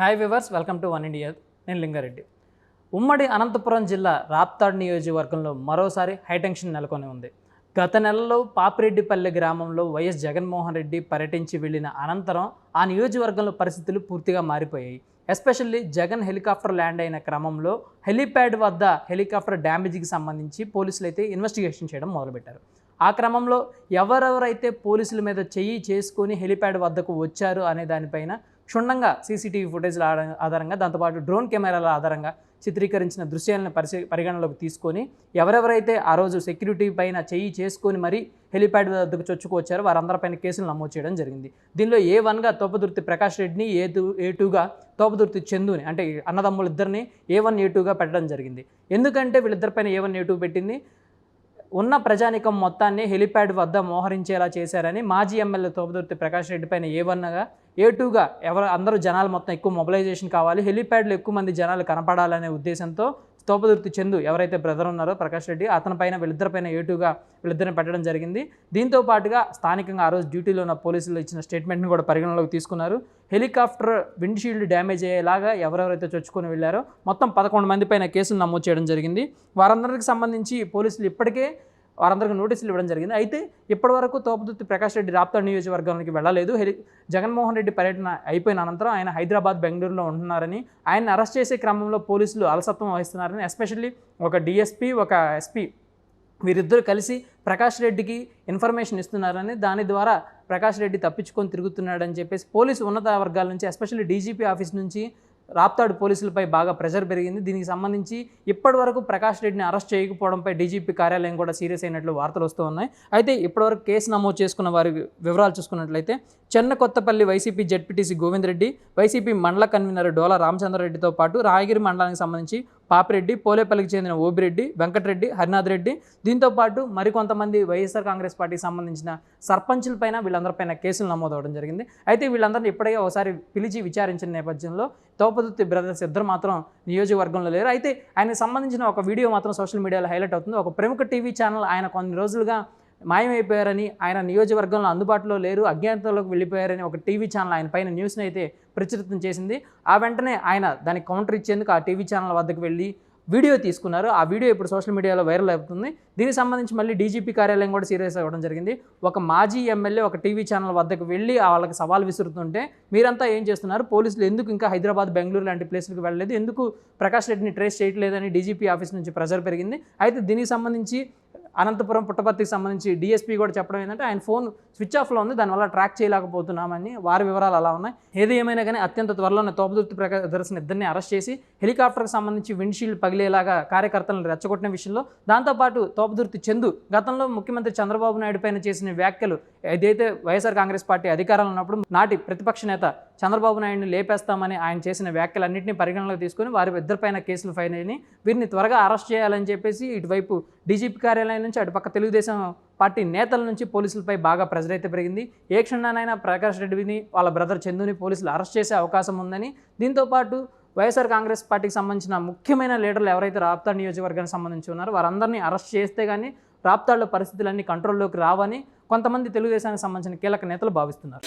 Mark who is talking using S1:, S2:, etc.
S1: Hi viewers welcome to one India. నేను లింగారెడ్డి. ఉమ్మడి అనంతపురం జిల్లా రాప్తాడ్ నియోజకవర్గంలో మరోసారి హైటెన్షన్ నెలకొని ఉంది. గత నెలలో పాపిరెడ్డిపల్లె గ్రామంలో వైఎస్ జగన్మోహన్ రెడ్డి పర్యటించి వెళ్ళిన అనంతరం ఆ నియోజకవర్గంలో పరిస్థితులు పూర్తిగా మారిపోయాయి. ఎస్పెషల్లీ జగన్ హెలికాప్టర్ ల్యాండ్ అయిన క్రమంలో హెలీప్యాడ్ వద్ద హెలికాప్టర్ డ్యామేజ్కి సంబంధించి పోలీసులు అయితే ఇన్వెస్టిగేషన్ చేయడం మొదలుపెట్టారు. ఆ క్రమంలో ఎవరెవరైతే పోలీసుల మీద చెయ్యి చేసుకొని హెలిప్యాడ్ వద్దకు వచ్చారు అనే దానిపైన క్షుణ్ణంగా సీసీటీవీ ఫుటేజ్ల ఆధారంగా దాంతోపాటు డ్రోన్ కెమెరాల ఆధారంగా చిత్రీకరించిన దృశ్యాలను పరిశీ పరిగణలోకి తీసుకొని ఎవరెవరైతే ఆ రోజు సెక్యూరిటీ పైన చెయ్యి చేసుకొని మరీ హెలిప్యాడ్ వద్దకు చొచ్చుకొచ్చారో వారందరిపైన కేసులు నమోదు చేయడం జరిగింది. దీనిలో ఏ వన్గా తోపదుర్తి ప్రకాష్ రెడ్డిని ఏ టూ ఏ టూగా తోపదుర్తి చందుని అంటే అన్నదమ్ములు ఇద్దరిని ఏ వన్ ఏ టూగా పెట్టడం జరిగింది. ఎందుకంటే వీళ్ళిద్దరిపైన ఏ వన్ ఏ టూ పెట్టింది. ఉన్న ప్రజానికం మొత్తాన్ని హెలిప్యాడ్ వద్ద మోహరించేలా చేశారని మాజీ ఎమ్మెల్యే తోపదుర్తి ప్రకాష్ రెడ్డి పైన ఏ ఏ టూగా ఎవరు అందరూ జనాలు మొత్తం ఎక్కువ మొబిలైజేషన్ కావాలి హెలిప్యాడ్లో ఎక్కువ మంది జనాలు కనపడాలనే ఉద్దేశంతో తోపదుర్తి చందు ఎవరైతే బ్రదర్ ఉన్నారో ప్రకాష్ రెడ్డి అతని పైన వీళ్ళిద్దరి పైన ఏటుగా వీళ్ళిద్దరిని పెట్టడం జరిగింది. దీంతో పాటుగా స్థానికంగా ఆ రోజు డ్యూటీలో ఉన్న పోలీసులు ఇచ్చిన స్టేట్మెంట్ని కూడా పరిగణలోకి తీసుకున్నారు. హెలికాప్టర్ విండ్షీల్డ్ డ్యామేజ్ అయ్యేలాగా ఎవరెవరైతే చొచ్చుకొని వెళ్ళారో మొత్తం పదకొండు మంది పైన కేసులు నమోదు చేయడం జరిగింది. వారందరికి సంబంధించి పోలీసులు ఇప్పటికే వారందరికీ నోటీసులు ఇవ్వడం జరిగింది. అయితే ఇప్పటివరకు తోపదుర్తి ప్రకాష్ రెడ్డి రాప్తా నియోజకవర్గానికి వెళ్ళలేదు. హెలి జగన్మోహన్ రెడ్డి పర్యటన అయిపోయిన అనంతరం ఆయన హైదరాబాద్ బెంగళూరులో ఉంటున్నారని ఆయన అరెస్ట్ చేసే క్రమంలో పోలీసులు అలసత్వం వహిస్తున్నారని ఎస్పెషల్లీ ఒక డిఎస్పీ ఒక ఎస్పీ వీరిద్దరు కలిసి ప్రకాష్ రెడ్డికి ఇన్ఫర్మేషన్ ఇస్తున్నారని దాని ద్వారా ప్రకాష్ రెడ్డి తప్పించుకొని తిరుగుతున్నాడని చెప్పేసి పోలీసు ఉన్నత వర్గాల నుంచి ఎస్పెషల్లీ డీజీపీ ఆఫీస్ నుంచి రాప్తాడు పోలీసులపై బాగా ప్రెషర్ పెరిగింది. దీనికి సంబంధించి ఇప్పటివరకు ప్రకాష్ రెడ్డిని అరెస్ట్ చేయకపోవడంపై డీజీపీ కార్యాలయం కూడా సీరియస్ అయినట్లు వార్తలు వస్తూ ఉన్నాయి. అయితే ఇప్పటివరకు కేసు నమోదు చేసుకున్న వారి వివరాలు చూసుకున్నట్లయితే Chenna Kothapalli YCP ZPTC Govind Reddy YCP మండల కన్వీనర్ డోలా రామచంద్రారెడ్డితో పాటు రాయగిరి మండలానికి సంబంధించి పాపిరెడ్డి పోలేపల్లికి చెందిన ఓబిరెడ్డి వెంకటరెడ్డి హరినాథ్ రెడ్డి దీంతో పాటు మరికొంతమంది వైఎస్ఆర్ కాంగ్రెస్ పార్టీకి సంబంధించిన సర్పంచులపైన వీళ్ళందరిపైన కేసులు నమోదవడం జరిగింది. అయితే వీళ్ళందరినీ ఇప్పటికే ఒకసారి పిలిచి విచారించిన నేపథ్యంలో తోపదుత్తి బ్రదర్స్ ఇద్దరు మాత్రం నియోజకవర్గంలో లేరు. అయితే ఆయనకు సంబంధించిన ఒక వీడియో మాత్రం సోషల్ మీడియాలో హైలైట్ అవుతుంది. ఒక ప్రముఖ టీవీ ఛానల్ ఆయన కొన్ని రోజులుగా మాయమైపోయారని ఆయన నియోజకవర్గంలో అందుబాటులో లేరు అజ్ఞాతంలోకి వెళ్ళిపోయారని ఒక టీవీ ఛానల్ ఆయన పైన న్యూస్ని అయితే ప్రచురితం చేసింది. ఆ వెంటనే ఆయన దానికి కౌంటర్ ఇచ్చేందుకు ఆ టీవీ ఛానల్ వద్దకు వెళ్ళి వీడియో తీసుకున్నారు. ఆ వీడియో ఇప్పుడు సోషల్ మీడియాలో వైరల్ అవుతుంది. దీనికి సంబంధించి మళ్ళీ డీజీపీ కార్యాలయం కూడా సీరియస్ అవ్వడం జరిగింది. ఒక మాజీ ఎమ్మెల్యే ఒక టీవీ ఛానల్ వద్దకు వెళ్ళి వాళ్ళకి సవాల్ విసురుతుంటే మీరంతా ఏం చేస్తున్నారు? పోలీసులు ఎందుకు ఇంకా హైదరాబాద్ బెంగళూరు లాంటి ప్లేస్లకు వెళ్ళలేదు? ఎందుకు ప్రకాష్ రెడ్డిని ట్రేస్ చేయట్లేదని డీజీపీ ఆఫీస్ నుంచి ప్రెజర్ పెరిగింది? అయితే దీనికి సంబంధించి అనంతపురం పుట్టపర్తికి సంబంధించి డిఎస్పీ కూడా చెప్పడం ఏంటంటే ఆయన ఫోన్ స్విచ్ ఆఫ్లో ఉంది దానివల్ల ట్రాక్ చేయలేకపోతున్నామని వారి వివరాలు అలా ఉన్నాయి. ఏది ఏమైనా కానీ అత్యంత త్వరలోనే తోపదుర్తి ప్రదర్శన ఇద్దరిని అరెస్ట్ చేసి హెలికాప్టర్కి సంబంధించి విండ్షీల్డ్ పగిలేలాగా కార్యకర్తలను రెచ్చగొట్టిన విషయంలో దాంతోపాటు తోపదుర్తి చందు గతంలో ముఖ్యమంత్రి చంద్రబాబు నాయుడు పైన చేసిన వ్యాఖ్యలు ఏదైతే వైఎస్ఆర్ కాంగ్రెస్ పార్టీ అధికారంలో ఉన్నప్పుడు నాటి ప్రతిపక్ష నేత చంద్రబాబు నాయుడిని లేపేస్తామని ఆయన చేసిన వ్యాఖ్యలన్నింటినీ పరిగణలోకి తీసుకొని వారి ఇద్దరిపైన కేసులు ఫైన్ అయినాయి. వీరిని త్వరగా అరెస్ట్ చేయాలని చెప్పేసి ఇటువైపు డీజీపీ కార్యాలయం నుంచి అటుపక్క తెలుగుదేశం పార్టీ నేతల నుంచి పోలీసులపై బాగా ప్రెజర్ అయితే పెరిగింది. ఏ క్షణానైనా ప్రకాష్ రెడ్డిని వాళ్ళ బ్రదర్ చందుని పోలీసులు అరెస్ట్ చేసే అవకాశం ఉందని దీంతోపాటు వైఎస్ఆర్ కాంగ్రెస్ పార్టీకి సంబంధించిన ముఖ్యమైన లీడర్లు ఎవరైతే రాప్తాడ్ నియోజకవర్గానికి సంబంధించి ఉన్నారో వారందరినీ అరెస్ట్ చేస్తే కానీ రాప్తాడ్లో పరిస్థితులన్నీ కంట్రోల్లోకి రావని కొంతమంది తెలుగుదేశానికి సంబంధించిన కీలక నేతలు భావిస్తున్నారు.